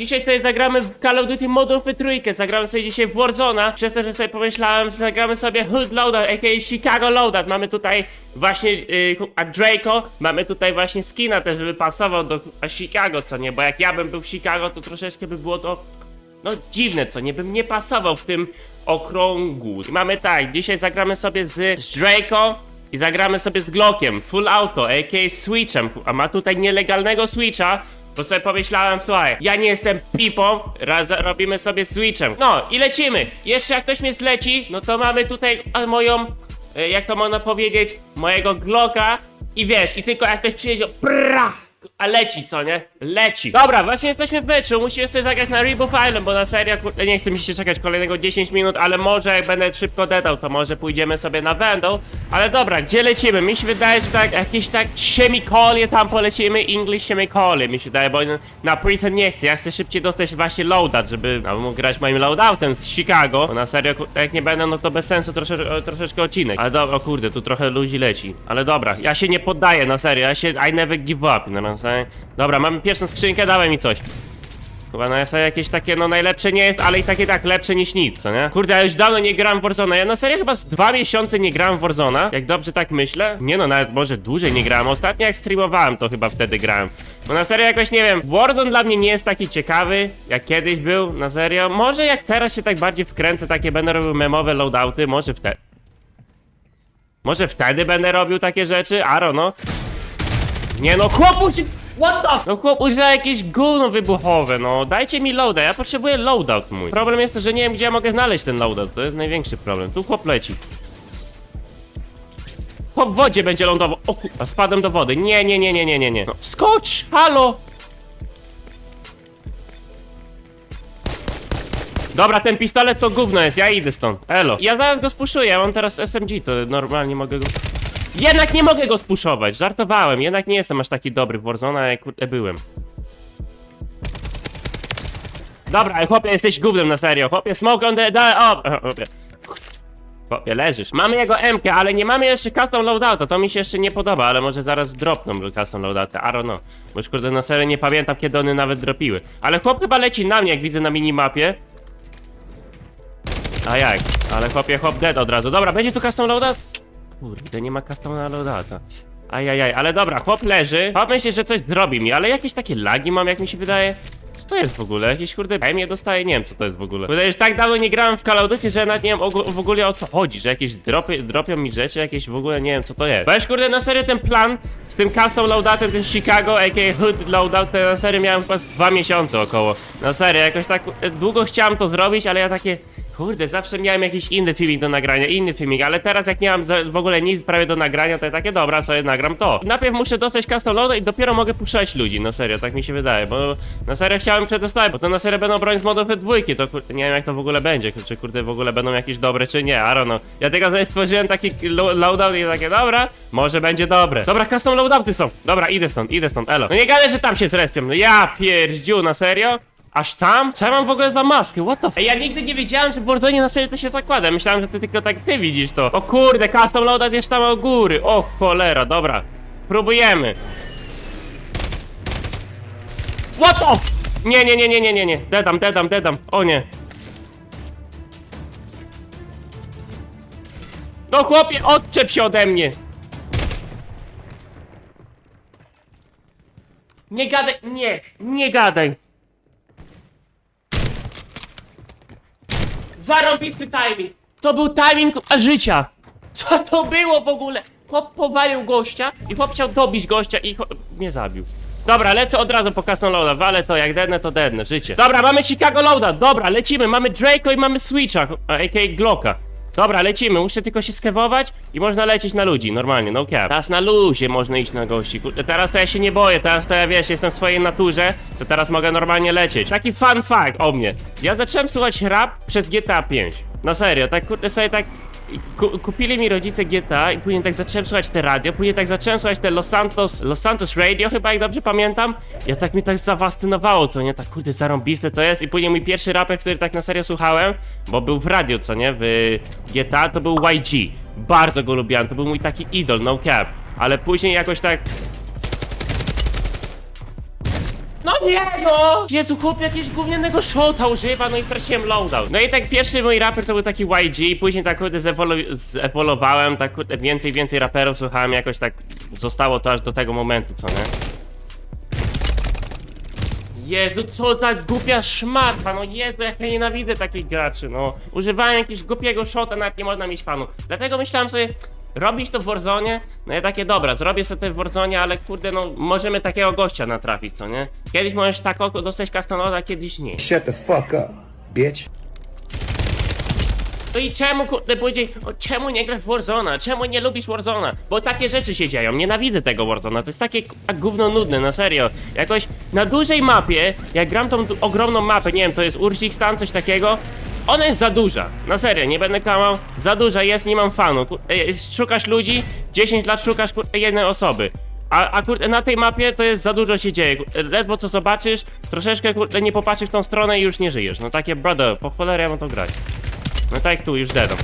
Dzisiaj sobie zagramy w Call of Duty Modern Warfare trójkę, zagramy sobie dzisiaj w Warzona, przez to, że sobie pomyślałem, że zagramy sobie Hood Loadout, a.k.a. Chicago Loadout. Mamy tutaj właśnie yy, a Draco, mamy tutaj właśnie skina też, żeby pasował do a Chicago, co nie, bo jak ja bym był w Chicago, to troszeczkę by było to, no dziwne, co nie, bym nie pasował w tym okrągu. I mamy tak, dzisiaj zagramy sobie z, z Draco, i zagramy sobie z Glockiem, full auto, a.k.a. Switchem, a ma tutaj nielegalnego Switcha, to sobie pomyślałem, słuchaj, ja nie jestem pipą, raz robimy sobie Switchem. No i lecimy. Jeszcze jak ktoś mnie zleci, no to mamy tutaj moją, e, jak to można powiedzieć, mojego Glocka i wiesz, i tylko jak ktoś przyjedzie, prach, a leci, co nie? Leci. Dobra, właśnie jesteśmy w meczu, musimy sobie zagrać na Rebuff Island, bo na serio, kurde, nie chcę mi się czekać kolejnego 10 minut, ale może jak będę szybko dedał, to może pójdziemy sobie na Vandal. Ale dobra, gdzie lecimy? Mi się wydaje, że tak, jakieś tak chemikolie tam polecimy, English chemikolie, mi się wydaje, bo na Prison nie chcę, ja chcę szybciej dostać właśnie loadout, żeby no, mógł grać moim loadoutem z Chicago, bo na serio, kurde, jak nie będę, no to bez sensu trosze, troszeczkę odcinek. Ale dobra, kurde, tu trochę ludzi leci. Ale dobra, ja się nie poddaję, na serio, ja się, I never give up, no serio. Dobra, mamy pierwszą skrzynkę, dawaj mi coś. Chyba na serio jakieś takie, no najlepsze nie jest, ale i takie tak, lepsze niż nic, co nie? Kurde, ja już dawno nie gram w Warzona, ja na serio chyba z dwa miesiące nie grałem w Warzona, jak dobrze tak myślę. Nie no, nawet może dłużej nie grałem, ostatnio jak streamowałem, to chyba wtedy grałem. Bo na serio jakoś, nie wiem, Warzone dla mnie nie jest taki ciekawy, jak kiedyś był, na serio. Może jak teraz się tak bardziej wkręcę, takie będę robił memowe loadouty, może wtedy... Może wtedy będę robił takie rzeczy, Aro, no. Nie no, chłopu się... What the... No chłop używa jakieś gówno wybuchowe, no. Dajcie mi loadout, ja potrzebuję loadout mój. Problem jest to, że nie wiem, gdzie ja mogę znaleźć ten loadout. To jest największy problem. Tu chłop leci. Chłop w wodzie będzie lądował. O kurwa, spadłem do wody. Nie, nie, nie, nie, nie, nie, nie. No, wskocz! Halo! Dobra, ten pistolet to gówno jest, ja idę stąd. Elo. Ja zaraz go spuszuję, ja mam teraz SMG, to normalnie mogę go... Jednak nie mogę go spuszować, żartowałem, jednak nie jestem aż taki dobry w Warzone, jak kurde byłem. Dobra, chłopie, jesteś gównem na serio, chłopie, smoke on the... Da, o, chłopie. Chłopie, leżysz. Mamy jego MK, ale nie mamy jeszcze custom loadouta, to mi się jeszcze nie podoba, ale może zaraz dropną custom loadouty, I don't know. Bo już kurde, na serio nie pamiętam, kiedy one nawet dropiły. Ale chłop chyba leci na mnie, jak widzę na minimapie. A jak? Ale chłopie, chłop dead od razu. Dobra, będzie tu custom loadout? Kurde, nie ma customa loadouta. Ajajaj, ale dobra, chłop leży. Chłop myśli, że coś zrobi mi, ale jakieś takie lagi mam, jak mi się wydaje. Co to jest w ogóle? Jakieś kurde premie dostaję? Nie wiem, co to jest w ogóle. Wydaje, że tak dawno nie grałem w Call of Duty, że nawet nie wiem w ogóle o co chodzi, że jakieś dropy, dropią mi rzeczy, jakieś w ogóle nie wiem, co to jest. Już kurde, na serio ten plan z tym custom loadoutem, ten Chicago, aka Hood loadout, na serio miałem chyba dwa miesiące około. Na serio, jakoś tak e, długo chciałem to zrobić, ale ja takie... Kurde, zawsze miałem jakiś inny filmik do nagrania, inny filmik, ale teraz jak nie mam w ogóle nic prawie do nagrania, to ja takie dobra, sobie nagram to. Najpierw muszę dostać custom loada i dopiero mogę puszczać ludzi, na serio, tak mi się wydaje, bo na serio chciałem przetestować, bo to na serio będą broń z modów dwójki, to kurde, nie wiem jak to w ogóle będzie, czy kurde w ogóle będą jakieś dobre, czy nie, I don't know. Ja tylko sobie stworzyłem taki lo- loadout i takie, dobra, może będzie dobre. Dobra, custom loadouty są, dobra, idę stąd, idę stąd, elo. No nie gadaj, że tam się zrespią, no ja pierdziu, na serio? Aż tam? Co ja mam w ogóle za maskę? What the f... Ja nigdy nie wiedziałem, że w Warzone na serio to się zakłada. Myślałem, że ty tylko tak ty widzisz to. O kurde, custom loadout jest tam u góry. O cholera, dobra. Próbujemy. What the. Nie, nie, nie, nie, nie, nie, nie. Dedam, dedam, dedam. O nie. No chłopie, odczep się ode mnie. Nie gadaj, nie, nie gadaj. Zarobisty timing. To był timing życia. Co to było w ogóle? Chłop powalił gościa i chłop chciał dobić gościa i mnie zabił. Dobra, lecę od razu po custom loada, walę to jak dednę, to dednę, życie. Dobra, mamy Chicago loada, dobra, lecimy, mamy Draco i mamy Switcha, a.k.a. Glocka. Dobra, lecimy, muszę tylko się skewować i można lecieć na ludzi, normalnie, no cap. Teraz na luzie można iść na gości, teraz to ja się nie boję, teraz to ja wiesz, jestem w swojej naturze, to teraz mogę normalnie lecieć. Taki fun fact o mnie. Ja zacząłem słuchać rap przez GTA 5. Na serio, tak kurde sobie tak kupili mi rodzice GTA i później tak zacząłem słuchać te radio, później tak zacząłem słuchać te Los Santos, Los Santos Radio chyba, jak dobrze pamiętam. Ja tak mnie tak zafascynowało, co nie, tak kurde zarąbiste to jest i później mój pierwszy rapek, który tak na serio słuchałem, bo był w radio, co nie, w GTA, to był YG. Bardzo go lubiłem, to był mój taki idol, no cap. Ale później jakoś tak No nie no! Jezu, chłop jakiegoś gównianego shota używa, no i straciłem loadout. No i tak pierwszy mój raper to był taki YG, później tak kurde zewoluowałem, tak kurde więcej, więcej raperów słuchałem, jakoś tak zostało to aż do tego momentu, co nie? Jezu, co za głupia szmata, no Jezu, jak ja nienawidzę takich graczy, no. Używałem jakiegoś głupiego shota, nawet nie można mieć fanu. Dlatego myślałem sobie, robić to w Warzone? No ja takie, dobra, zrobię sobie to w Warzone, ale kurde, no możemy takiego gościa natrafić, co nie? Kiedyś możesz tak oko dostać kastanota, kiedyś nie. Shut the fuck up, bitch. No i czemu, kurde, powiedzieć, o, czemu nie grasz w Warzona? Czemu nie lubisz Warzona? Bo takie rzeczy się dzieją, nienawidzę tego Warzona, to jest takie k***a, gówno nudne, na serio. Jakoś na dużej mapie, jak gram tą ogromną mapę, nie wiem, to jest Ursikistan, coś takiego, ona jest za duża, na serio, nie będę kłamał, za duża jest, nie mam fanu. Ku- e, Szukasz ludzi, 10 lat szukasz kurde, jednej osoby. A, a kurde, na tej mapie to jest za dużo się dzieje. Ledwo co zobaczysz, troszeczkę kurde, nie popatrzysz w tą stronę i już nie żyjesz. No takie, brother, po cholerę ja mam to grać. No tak tu, już dedą.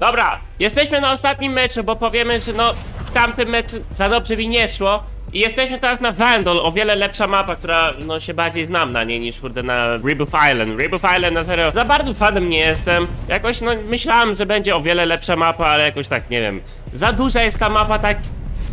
Dobra, jesteśmy na ostatnim meczu, bo powiemy, że no w tamtym meczu za dobrze mi nie szło. I jesteśmy teraz na Vandal, o wiele lepsza mapa, która no się bardziej znam na niej niż kurde na Rebuff Island. Rebuff Island na serio, za bardzo fanem nie jestem. Jakoś no myślałem, że będzie o wiele lepsza mapa, ale jakoś tak nie wiem. Za duża jest ta mapa, tak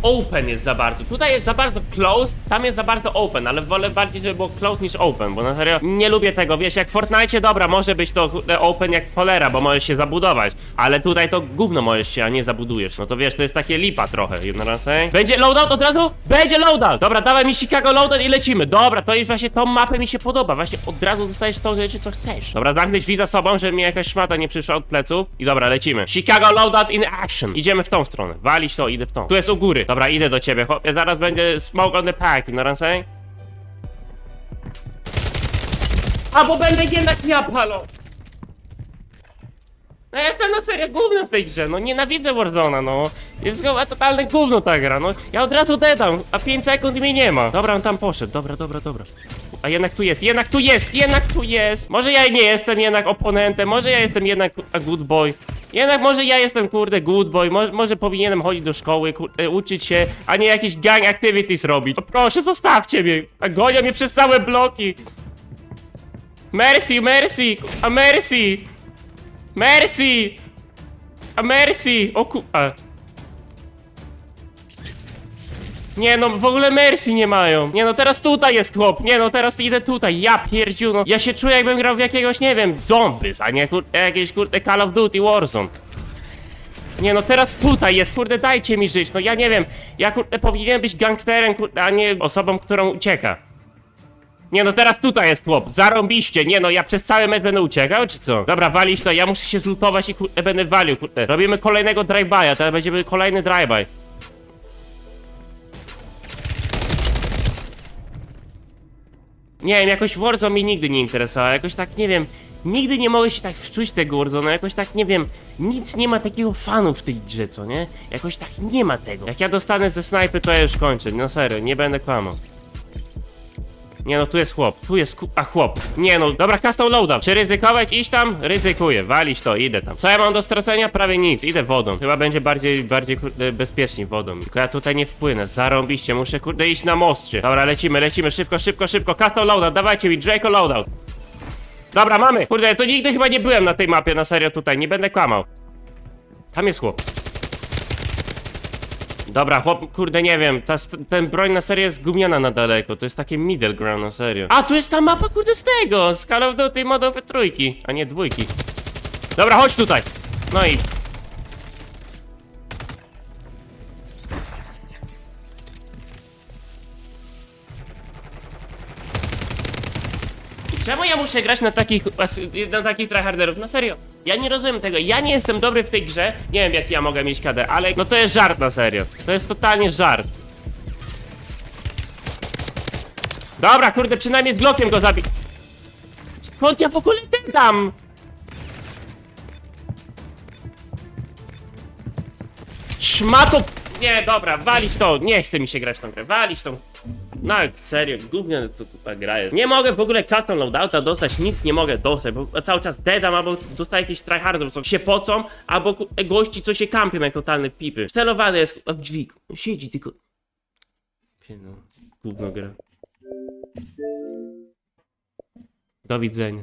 open jest za bardzo. Tutaj jest za bardzo close, tam jest za bardzo open, ale wolę bardziej, żeby było close niż open, bo na serio nie lubię tego. Wiesz, jak w Fortnite, dobra, może być to open jak cholera, bo możesz się zabudować, ale tutaj to gówno możesz się, a nie zabudujesz. No to wiesz, to jest takie lipa trochę, jedna raz, ej? Będzie loadout od razu? Będzie loadout! Dobra, dawaj mi Chicago loadout i lecimy. Dobra, to już właśnie tą mapę mi się podoba, właśnie od razu dostajesz to rzeczy, co chcesz. Dobra, zamknę drzwi za sobą, żeby mi jakaś szmata nie przyszła od pleców. I dobra, lecimy. Chicago loadout in action. Idziemy w tą stronę. Walić to, idę w tą. Tu jest u góry. Dobra, idę do ciebie, chłopie, zaraz będzie smoke on the pack, you know what I'm saying? A, bo będę jednak ja palo. No ja jestem na serio gówno w tej grze, no nienawidzę Warzona, no. Jest chyba totalne gówno ta gra, no. Ja od razu dedam, a 5 sekund mnie nie ma. Dobra, on tam poszedł, dobra, dobra, dobra. A jednak tu jest, jednak tu jest, jednak tu jest. Może ja nie jestem jednak oponentem, może ja jestem jednak a good boy. Jednak może ja jestem kurde good boy, może, może powinienem chodzić do szkoły, kurde, uczyć się, a nie jakieś gang activities robić. No proszę, zostawcie mnie, a gonią mnie przez całe bloki. Mercy, mercy, a mercy. Mercy! A Mercy! O ku... A. Nie no, w ogóle Mercy nie mają. Nie no, teraz tutaj jest chłop. Nie no, teraz idę tutaj. Ja pierdziu, no. Ja się czuję jakbym grał w jakiegoś, nie wiem, zombies, a nie kurde, jakieś kurde Call of Duty Warzone. Nie no, teraz tutaj jest, kurde, dajcie mi żyć. No ja nie wiem, ja kurde powinienem być gangsterem, kurde, a nie osobą, którą ucieka. Nie no, teraz tutaj jest chłop, zarąbiście, nie no, ja przez cały mecz będę uciekał, czy co? Dobra, walić to, ja muszę się zlutować i kurde, będę walił, kurde. Robimy kolejnego drive-by'a, teraz będziemy kolejny drive-by. Nie wiem, jakoś Warzone mnie nigdy nie interesował, jakoś tak, nie wiem, nigdy nie mogę się tak wczuć tego Warzone, jakoś tak, nie wiem, nic nie ma takiego fanu w tej grze, co nie? Jakoś tak nie ma tego. Jak ja dostanę ze snajpy, to ja już kończę, no serio, nie będę kłamał. Nie no, tu jest chłop, tu jest ku... a chłop. Nie no, dobra, custom loadout. Czy ryzykować? Iść tam? Ryzykuję, walić to, idę tam. Co ja mam do stracenia? Prawie nic, idę wodą. Chyba będzie bardziej, bardziej kurde, bezpieczniej wodą. Tylko ja tutaj nie wpłynę, zarąbiście, muszę kurde iść na moście. Dobra, lecimy, lecimy, szybko, szybko, szybko. Custom loadout, dawajcie mi, Draco loadout. Dobra, mamy. Kurde, to nigdy chyba nie byłem na tej mapie, na serio tutaj, nie będę kłamał. Tam jest chłop. Dobra, chłop, kurde, nie wiem, ta, ten broń na serio jest gumiana na daleko, to jest takie middle ground na serio. A, tu jest ta mapa, kurde, z tego, z Call of Duty modowe trójki, a nie dwójki. Dobra, chodź tutaj. No i... Czemu ja muszę grać na takich, na takich tryharderów? No serio, ja nie rozumiem tego, ja nie jestem dobry w tej grze, nie wiem jak ja mogę mieć KD, ale no to jest żart na serio, to jest totalnie żart. Dobra, kurde, przynajmniej z blokiem go zabi... Skąd ja w ogóle ten tam? Szmato... Nie, dobra, walić to, nie chce mi się grać tą grę, walić tą... No serio, gówniane to chyba gra jest. Nie mogę w ogóle custom loadouta dostać, nic nie mogę dostać, bo cały czas dedam, albo dostaję jakieś tryhardów, co się pocą, albo ku- gości, co się kampią jak totalne pipy. Celowany jest w dźwig, siedzi tylko... No, gówno gra. Do widzenia.